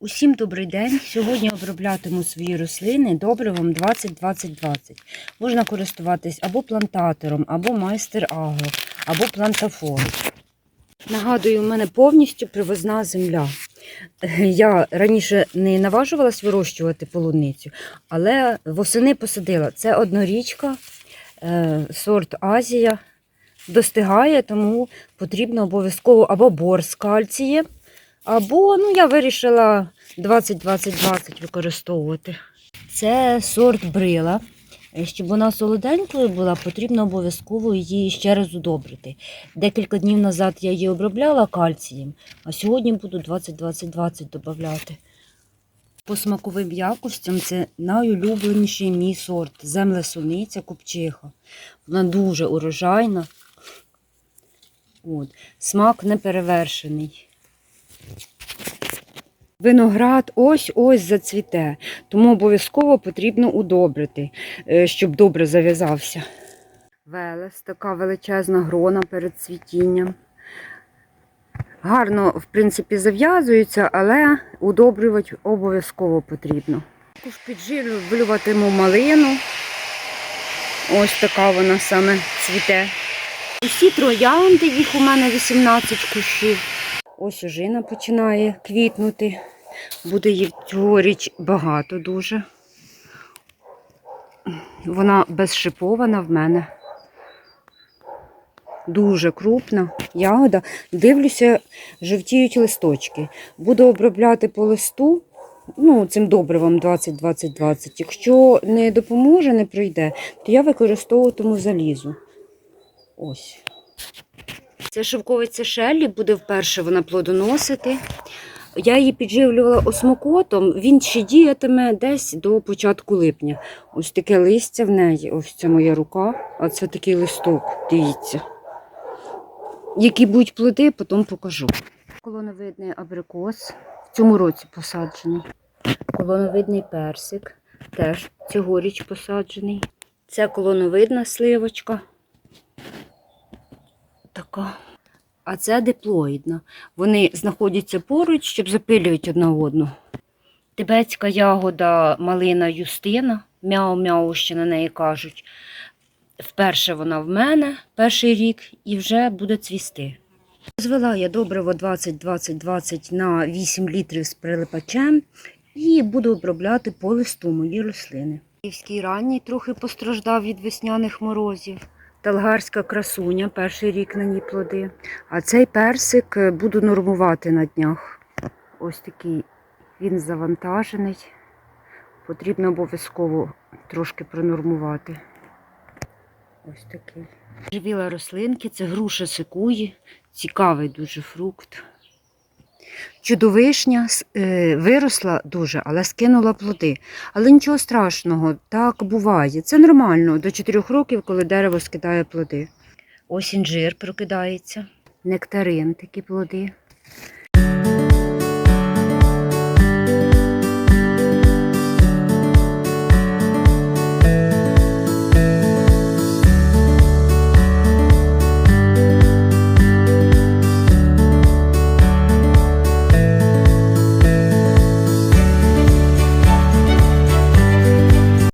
Усім добрий день. Сьогодні оброблятиму свої рослини добривом 20-20-20. Можна користуватись або плантатором, або майстер агро, або плантафором. Нагадую, у мене повністю привозна земля. Я раніше не наважувалась вирощувати полуницю, але восени посадила. Це однорічка, е, сорт Азія. Достигає, тому потрібно обов'язково або бор з кальцієм, або ну, я вирішила 20-20-20 використовувати. Це сорт брила. Е, Щоб вона солоденькою була, потрібно обов'язково її ще раз удобрити. Декілька днів назад я її обробляла кальцієм, а сьогодні буду 20-20-20 додати. По смаковим якостям це найулюбленіший мій сорт землесуниця купчиха. Вона дуже урожайна. От. Смак неперевершений. Виноград ось-ось зацвіте, тому обов'язково потрібно удобрити, е, щоб добре зав'язався. Велес, така величезна грона перед цвітінням. Гарно, в принципі, зав'язуються, але удобрювати обов'язково потрібно. Також підживлюватиму малину. Ось така вона саме цвіте. Усі троянди, їх у мене 18 кущів. Ось ожина починає квітнути. Буде їх цьогоріч багато дуже. Вона безшипована в мене. Дуже крупна ягода. Дивлюся, жовтіють листочки. Буду обробляти по листу, ну, цим добривом 20-20-20. Якщо не допоможе, не пройде, то я використовуватиму залізу. Ось. Це шовковиця Шеллі, буде вперше вона плодоносити. Я її підживлювала осмокотом, він ще діятиме десь до початку липня. Ось таке листя в неї, ось це моя рука, а це такий листок, дивіться. Які будуть плоди, потім покажу. Колоновидний абрикос в цьому році посаджений. Колоновидний персик, теж цьогоріч посаджений. Це колоновидна сливочка. Така. А це диплоїдна. Вони знаходяться поруч, щоб запилювати одна одну. Тибетська ягода малина Юстина, мяу-мяу ще на неї кажуть. Вперше вона в мене перший рік і вже буде цвісти. Звела я добриво 20-20-20 на 8 літрів з прилипачем і буду обробляти по листу мої рослини. Київський ранній трохи постраждав від весняних морозів. Талгарська красуня, перший рік на ній плоди. А цей персик е, буду нормувати на днях. Ось такий він завантажений. Потрібно обов'язково трошки пронормувати. Ось такий. Живіла рослинки, це груша секуї, цікавий дуже фрукт. Чудовишня е, виросла дуже, але скинула плоди. Але нічого страшного, так буває. Це нормально до 4 років, коли дерево скидає плоди. Ось інжир прокидається, нектарин такі плоди.